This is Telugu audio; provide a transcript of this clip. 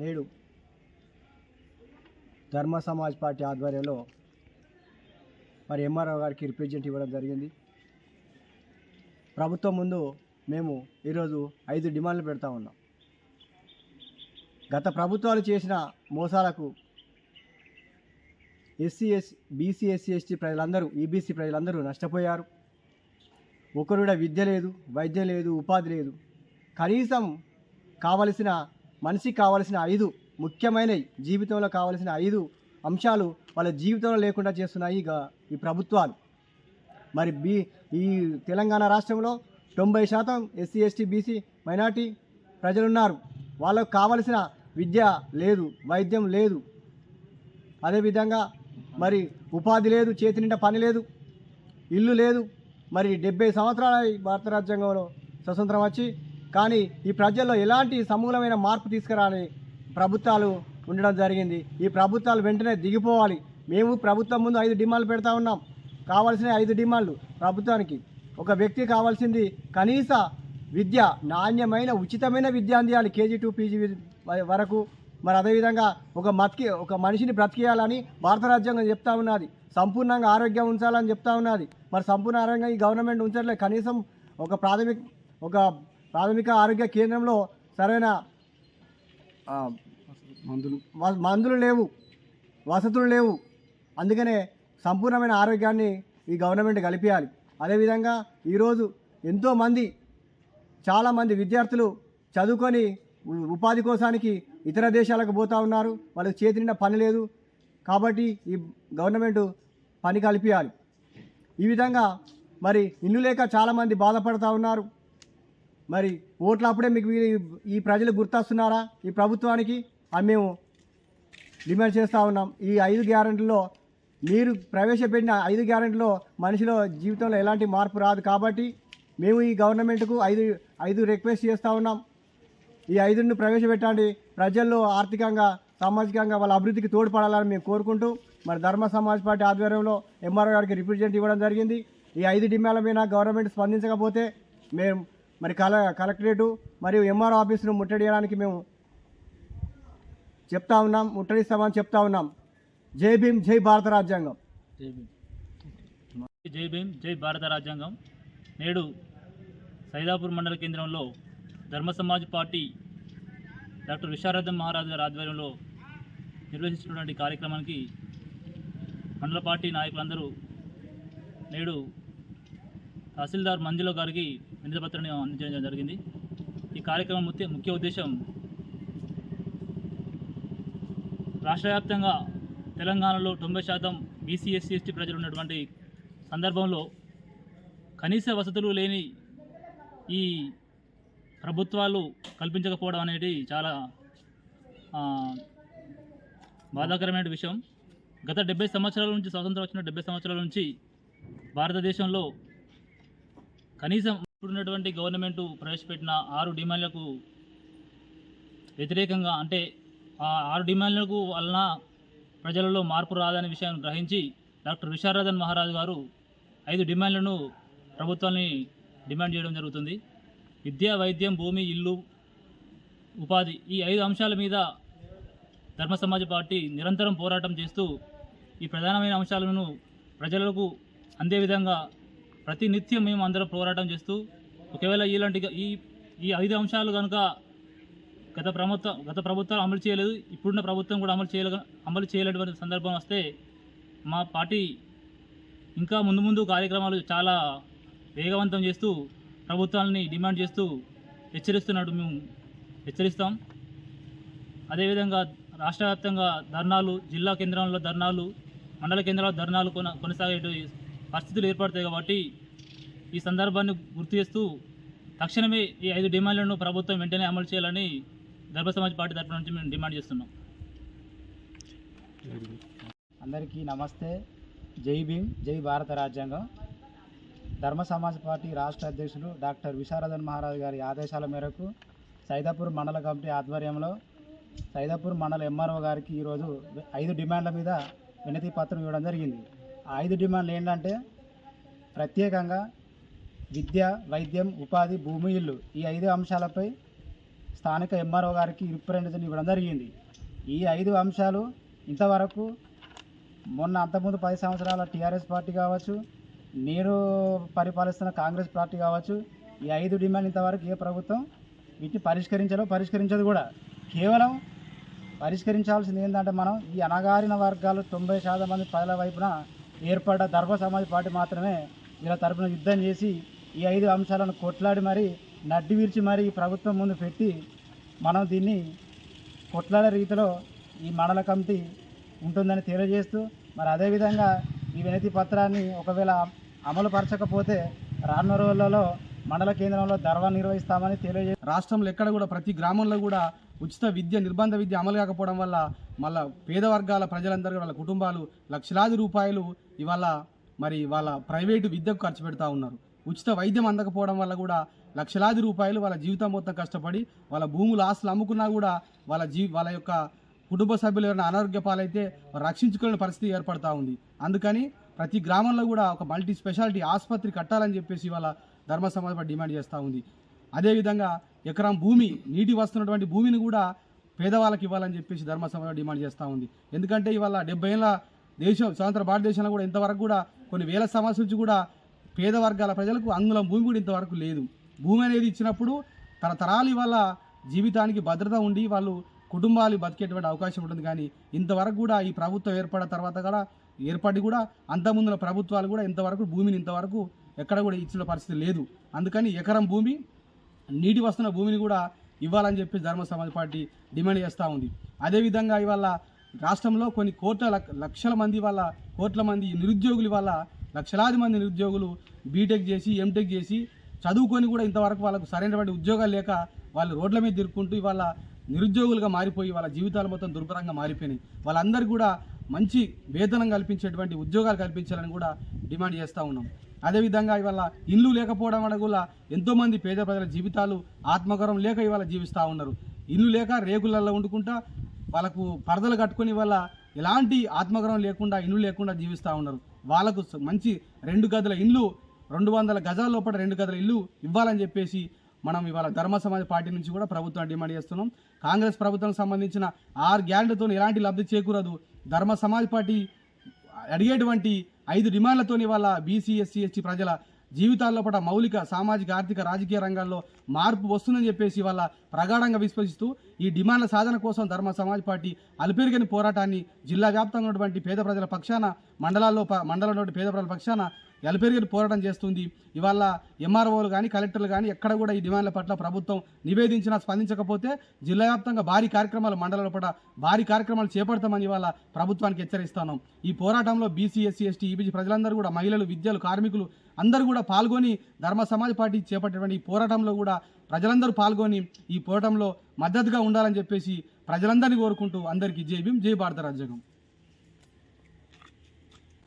నేడు ధర్మ సమాజ్ పార్టీ ఆధ్వర్యంలో మరి ఎంఆర్ఓ గారికి రిప్రజెంట్ ఇవ్వడం జరిగింది. ప్రభుత్వం ముందు మేము ఈరోజు ఐదు డిమాండ్లు పెడతా ఉన్నాం. గత ప్రభుత్వాలు చేసిన మోసాలకు SC S BC SC ST ప్రజలందరూ ఈబీసీ ప్రజలందరూ నష్టపోయారు. ఒకరు విద్య లేదు వైద్యం లేదు ఉపాధి లేదు. కనీసం కావలసిన మనిషికి కావలసిన ఐదు ముఖ్యమైనవి జీవితంలో కావలసిన ఐదు అంశాలు వాళ్ళ జీవితంలో లేకుండా చేస్తున్నాయి ఇక ఈ ప్రభుత్వాలు. మరి బీ ఈ తెలంగాణ రాష్ట్రంలో తొంభై శాతం ఎస్సీ ఎస్టీ బీసీ మైనార్టీ ప్రజలున్నారు. వాళ్ళకు కావలసిన విద్య లేదు వైద్యం లేదు. అదేవిధంగా మరి ఉపాధి లేదు చేతి నిండా పని లేదు ఇల్లు లేదు. మరి డెబ్బై సంవత్సరాల భారత రాజ్యాంగంలో స్వతంత్రం వచ్చి కానీ ఈ ప్రజల్లో ఎలాంటి సమూలమైన మార్పు తీసుకురాని ప్రభుత్వాలు ఉండడం జరిగింది. ఈ ప్రభుత్వాలు వెంటనే దిగిపోవాలి. మేము ప్రభుత్వం ముందు ఐదు డిమాండ్లు పెడతా ఉన్నాం. కావాల్సిన ఐదు డిమాండ్లు ప్రభుత్వానికి. ఒక వ్యక్తి కావాల్సింది కనీస విద్య నాణ్యమైన ఉచితమైన విద్య అందియాలి కేజీ టు పీజీ వరకు. మరి అదేవిధంగా ఒక మతికి ఒక మనిషిని బ్రతికేయాలని భారత రాజ్యాంగం చెప్తా ఉన్నది. సంపూర్ణంగా ఆరోగ్యం ఉంచాలని చెప్తా ఉన్నది. మరి సంపూర్ణ ఆరోగ్యం ఈ గవర్నమెంట్ ఉంచట్లేదు. కనీసం ఒక ప్రాథమిక ఒక ప్రాథమిక ఆరోగ్య కేంద్రంలో సరైన మందులు. మందులు లేవు వసతులు లేవు. అందుకనే సంపూర్ణమైన ఆరోగ్యాన్ని ఈ గవర్నమెంట్ కలిపేయాలి. అదేవిధంగా ఈరోజు ఎంతోమంది చాలామంది విద్యార్థులు చదువుకొని ఉపాధి కోసానికి ఇతర దేశాలకు పోతూ ఉన్నారు. వాళ్ళకి చేతి నిండా పని లేదు. కాబట్టి ఈ గవర్నమెంట్ పని కల్పించాలి ఈ విధంగా మరి ఇల్లు లేక చాలామంది బాధపడుతూ ఉన్నారు. మరి ఓట్ల అప్పుడే మీకు ఈ- ఈ ప్రజలు గుర్తొస్తున్నారా? ఈ ప్రభుత్వానికి? అని మేము డిమాండ్ చేస్తూ ఉన్నాం. ఈ ఐదు గ్యారెంటీలో మీరు ప్రవేశపెట్టిన ఐదు గ్యారెంటీలో మనిషిలో జీవితంలో ఎలాంటి మార్పు రాదు కాబట్టి మేము ఈ గవర్నమెంట్కు ఐదు ఐదు రిక్వెస్ట్ చేస్తూ ఉన్నాం. ఈ ఐదుని ప్రవేశపెట్టండి. ప్రజల్లో ఆర్థికంగా సామాజికంగా వాళ్ళ అభివృద్ధికి తోడ్పడాలని మేము కోరుకుంటూ మరి ధర్మ సమాజ్ పార్టీ ఆధ్వర్యంలో ఎంఆర్ఓ గారికి రిప్రజెంట్ ఇవ్వడం జరిగింది. ఈ ఐదు డిమాండ్ల మీద గవర్నమెంట్ స్పందించకపోతే మేము మరి కల కలెక్టరేటు మరియు ఎంఆర్ఓ ఆఫీసును ముట్టడియడానికి మేము చెప్తా ఉన్నాం ముట్టడిస్తామని చెప్తా ఉన్నాం. జై భీమ్ జై భారత రాజ్యాంగం. జై భీమ్ జై భారత రాజ్యాంగం. నేడు సైదాపూర్ మండల కేంద్రంలో ధర్మ సమాజ్ పార్టీ డాక్టర్ విశారదం మహారాజు గారి ఆధ్వర్యంలో నిర్వహిస్తున్నటువంటి కార్యక్రమానికి మండల పార్టీ నాయకులందరూ నేడు తహసీల్దార్ మంజుల గారికి వినతిపత్రాన్ని అందించడం జరిగింది. ఈ కార్యక్రమం ముఖ్య ముఖ్య ఉద్దేశం రాష్ట్ర వ్యాప్తంగా తెలంగాణలో తొంభై శాతం బీసీ ఎస్సీ ఎస్టీ ప్రజలు ఉన్నటువంటి సందర్భంలో కనీస వసతులు లేని ఈ ప్రభుత్వాలు కల్పించకపోవడం అనేది చాలా బాధాకరమైన విషయం. గత డెబ్బై సంవత్సరాల నుంచి స్వాతంత్రం వచ్చిన డెబ్బై సంవత్సరాల నుంచి భారతదేశంలో కనీసం ఇప్పుడున్నటువంటి గవర్నమెంట్ ప్రవేశపెట్టిన ఆరు డిమాండ్లకు వ్యతిరేకంగా అంటే ఆ ఆరు డిమాండ్లకు వలన ప్రజలలో మార్పు రాదనే విషయాన్ని గ్రహించి డాక్టర్ విశారదన్ మహారాజు గారు ఐదు డిమాండ్లను ప్రభుత్వాన్ని డిమాండ్ చేయడం జరుగుతుంది. విద్య వైద్యం భూమి ఇల్లు ఉపాధి ఈ ఐదు అంశాల మీద ధర్మ సమాజ పార్టీ నిరంతరం పోరాటం చేస్తూ ఈ ప్రధానమైన అంశాలను ప్రజలకు అందే విధంగా ప్రతి నిత్యం మేము అందరం పోరాటం చేస్తూ ఒకవేళ ఇలాంటి ఈ ఈ ఐదు అంశాలు కనుక గత ప్రభుత్వం గత ప్రభుత్వం అమలు చేయలేదు ఇప్పుడున్న ప్రభుత్వం కూడా అమలు చేయలే అమలు చేయలేటువంటి సందర్భం వస్తే మా పార్టీ ఇంకా ముందు ముందు కార్యక్రమాలు చాలా వేగవంతం చేస్తూ ప్రభుత్వాలని డిమాండ్ చేస్తూ హెచ్చరిస్తున్నట్టు మేము హెచ్చరిస్తాం. అదేవిధంగా రాష్ట్ర వ్యాప్తంగా ధర్నాలు జిల్లా కేంద్రంలో ధర్నాలు మండల కేంద్రాల్లో ధర్నాలు కొన కొనసాగే పరిస్థితులు ఏర్పడతాయి కాబట్టి ఈ సందర్భాన్ని గుర్తు చేస్తూ తక్షణమే ఈ ఐదు డిమాండ్లను ప్రభుత్వం వెంటనే అమలు చేయాలని ధర్మ సమాజ్ పార్టీ తరఫున నుంచి మేము డిమాండ్ చేస్తున్నాం. అందరికీ నమస్తే. జై భీమ్ జై భారత రాజ్యాంగం. ధర్మ సమాజ్ పార్టీ రాష్ట్ర అధ్యక్షులు డాక్టర్ విశారదన్ మహారాజ్ గారి ఆదేశాల మేరకు సైదాపూర్ మండల కమిటీ ఆధ్వర్యంలో సైదాపూర్ మండల ఎంఆర్ఓ గారికి ఈరోజు ఐదు డిమాండ్ల మీద వినతి పత్రం ఇవ్వడం జరిగింది. ఆ ఐదు డిమాండ్లు ఏంటంటే ప్రత్యేకంగా విద్య వైద్యం ఉపాధి భూమి ఇల్లు ఈ ఐదు అంశాలపై స్థానిక ఎంఆర్ఓ గారికి రిప్రజెంటేషన్ ఇవ్వడం జరిగింది. ఈ ఐదు అంశాలు ఇంతవరకు మొన్న అంతకుముందు పది సంవత్సరాల టీఆర్ఎస్ పార్టీ కావచ్చు నేను పరిపాలిస్తున్న కాంగ్రెస్ పార్టీ కావచ్చు ఈ ఐదు డిమాండ్ ఇంతవరకు ఏ ప్రభుత్వం వీటిని పరిష్కరించాలో పరిష్కరించదు కూడా. కేవలం పరిష్కరించాల్సింది ఏంటంటే మనం ఈ అణగారిన వర్గాలు తొంభై శాతం మంది ప్రజల వైపున ఏర్పడ్డ ధర్మ సమాజ్ పార్టీ మాత్రమే వీళ్ళ తరపున యుద్ధం చేసి ఈ ఐదు అంశాలను కొట్లాడి మరి నడ్డి విరిచి మరి ఈ ప్రభుత్వం ముందు పెట్టి మనం దీన్ని కొట్లాడే రీతిలో ఈ మండల కమిటీ ఉంటుందని తెలియజేస్తూ మరి అదేవిధంగా ఈ వినతి పత్రాన్ని ఒకవేళ అమలు పరచకపోతే రానున్న రోజులలో మండల కేంద్రంలో ధర్వా నిర్వహిస్తామని తెలియజే రాష్ట్రంలో ఎక్కడ కూడా ప్రతి గ్రామంలో కూడా ఉచిత విద్య నిర్బంధ విద్య అమలు కాకపోవడం వల్ల మళ్ళా పేద వర్గాల ప్రజలందరూ వాళ్ళ కుటుంబాలు లక్షలాది రూపాయలు ఇవాళ మరి వాళ్ళ ప్రైవేటు విద్యకు ఖర్చు పెడతా ఉన్నారు. ఉచిత వైద్యం అందకపోవడం వల్ల కూడా లక్షలాది రూపాయలు వాళ్ళ జీవితం మొత్తం కష్టపడి వాళ్ళ భూములు ఆస్తులు అమ్ముకున్నా కూడా వాళ్ళ జీ వాళ్ళ యొక్క కుటుంబ సభ్యులు ఎవరైనా అనారోగ్య పాలైతే వారు రక్షించుకునే పరిస్థితి ఏర్పడతా ఉంది. అందుకని ప్రతి గ్రామంలో కూడా ఒక మల్టీ స్పెషాలిటీ ఆసుపత్రి కట్టాలని చెప్పేసి వాళ్ళ ధర్మ సమాజం డిమాండ్ చేస్తూ ఉంది. అదేవిధంగా ఎకరం భూమి నీటి వస్తున్నటువంటి భూమిని కూడా పేదవాళ్ళకి ఇవ్వాలని చెప్పేసి ధర్మ సమాజం డిమాండ్ చేస్తూ ఉంది. ఎందుకంటే ఇవాళ డెబ్బై ఏళ్ళ దేశం స్వతంత్ర భారతదేశంలో కూడా ఇంతవరకు కూడా కొన్ని వేల సమస్య నుంచి కూడా పేద వర్గాల ప్రజలకు అందులో భూమి కూడా ఇంతవరకు లేదు. భూమి అనేది ఇచ్చినప్పుడు తరతరాలు వల్ల జీవితానికి భద్రత ఉండి వాళ్ళు కుటుంబాలు బతికేటువంటి అవకాశం ఉంటుంది. కానీ ఇంతవరకు కూడా ఈ ప్రభుత్వం ఏర్పడిన తర్వాత కూడా ఏర్పడి కూడా అంతకుముందుల ప్రభుత్వాలు కూడా ఇంతవరకు భూమిని ఇంతవరకు ఎక్కడ కూడా ఇచ్చిన పరిస్థితి లేదు. అందుకని ఎకరం భూమి నీటి వస్తున్న భూమిని కూడా ఇవ్వాలని చెప్పి ధర్మ సమాజ్ పార్టీ డిమాండ్ చేస్తూ ఉంది. అదేవిధంగా ఇవాళ రాష్ట్రంలో కొన్ని కోట్ల లక్షల మంది వాళ్ళ కోట్ల మంది నిరుద్యోగులు వల్ల లక్షలాది మంది నిరుద్యోగులు బీటెక్ చేసి ఎంటెక్ చేసి చదువుకొని కూడా ఇంతవరకు వాళ్ళకు సరైనటువంటి ఉద్యోగాలు లేక వాళ్ళు రోడ్ల మీద తిరుక్కుంటూ ఇవాళ నిరుద్యోగులుగా మారిపోయి వాళ్ళ జీవితాలు మొత్తం దుర్భరంగా మారిపోయినాయి. వాళ్ళందరూ కూడా మంచి వేతనం కల్పించేటువంటి ఉద్యోగాలు కల్పించాలని కూడా డిమాండ్ చేస్తూ ఉన్నాం. అదేవిధంగా ఇవాళ ఇల్లు లేకపోవడం వల్ల కూడా ఎంతోమంది పేద ప్రజల జీవితాలు ఆత్మగౌరవం లేక ఇవాళ జీవిస్తూ ఉన్నారు. ఇల్లు లేక రేకులలో వండుకుంటా వాళ్ళకు పరదలు కట్టుకొని వాళ్ళ ఎలాంటి ఆత్మగౌరవం లేకుండా ఇల్లు లేకుండా జీవిస్తూ ఉన్నారు. వాళ్ళకు మంచి రెండు గదుల ఇల్లు రెండు వందల గజాల లోపల రెండు గదుల ఇల్లు ఇవ్వాలని చెప్పేసి మనం ఇవాళ ధర్మ సమాజ్ పార్టీ నుంచి కూడా ప్రభుత్వం డిమాండ్ చేస్తున్నాం. కాంగ్రెస్ ప్రభుత్వం సంబంధించిన ఆరు గ్యారెంటీతో ఎలాంటి లబ్ధి చేకూరదు. ధర్మ సమాజ్ పార్టీ అడిగేటువంటి ఐదు డిమాండ్లతో ఇవాళ బీసీ ఎస్సీ ఎస్టీ ప్రజల జీవితాల్లో పట మౌలిక సామాజిక ఆర్థిక రాజకీయ రంగాల్లో మార్పు వస్తుందని చెప్పేసి వాళ్ళ ప్రగాఢంగా విశ్వసిస్తూ ఈ డిమాండ్ల సాధన కోసం ధర్మ సమాజ్ పార్టీ అలుపెరుగని పోరాటాన్ని జిల్లా వ్యాప్తంగా ఉన్నటువంటి పేద ప్రజల పక్షాన మండలాల్లో ప- మండలంలో ఉన్నటువంటి పేద ప్రజల పక్షాన ఎలపెరిగిన పోరాటం చేస్తుంది. ఇవాళ ఎంఆర్ఓలు కానీ కలెక్టర్లు కానీ ఎక్కడ కూడా ఈ డిమాండ్ల పట్ల ప్రభుత్వం నివేదించినా స్పందించకపోతే జిల్లా వ్యాప్తంగా భారీ కార్యక్రమాలు మండలాల పట్ల భారీ కార్యక్రమాలు చేపడతామని ఇవాళ ప్రభుత్వానికి హెచ్చరిస్తాను. ఈ పోరాటంలో బీసీ ఎస్సీ ఎస్టీ ఈబీసీ ప్రజలందరూ కూడా మహిళలు విద్యలు కార్మికులు అందరూ కూడా పాల్గొని ధర్మ సమాజ్ పార్టీ చేపట్టేటువంటి ఈ పోరాటంలో కూడా ప్రజలందరూ పాల్గొని ఈ పోరాటంలో మద్దతుగా ఉండాలని చెప్పేసి ప్రజలందరినీ కోరుకుంటూ అందరికీ జై భీం జై భారత రాజ్యాంగం.